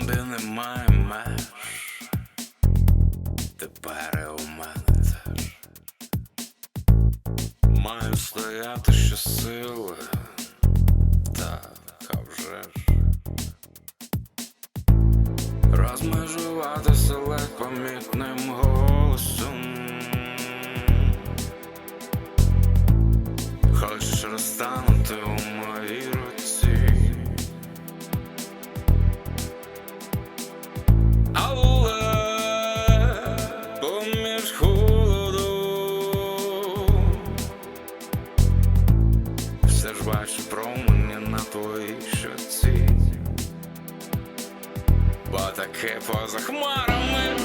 тобі немає меж. Тепер у мене теж. Маю стояти щосили. Так, а вже ж. Розмежуватися ледь помітним голосом. Хочеш розтанути бачу промені на твоїй щоці. Бо таке поза хмарами.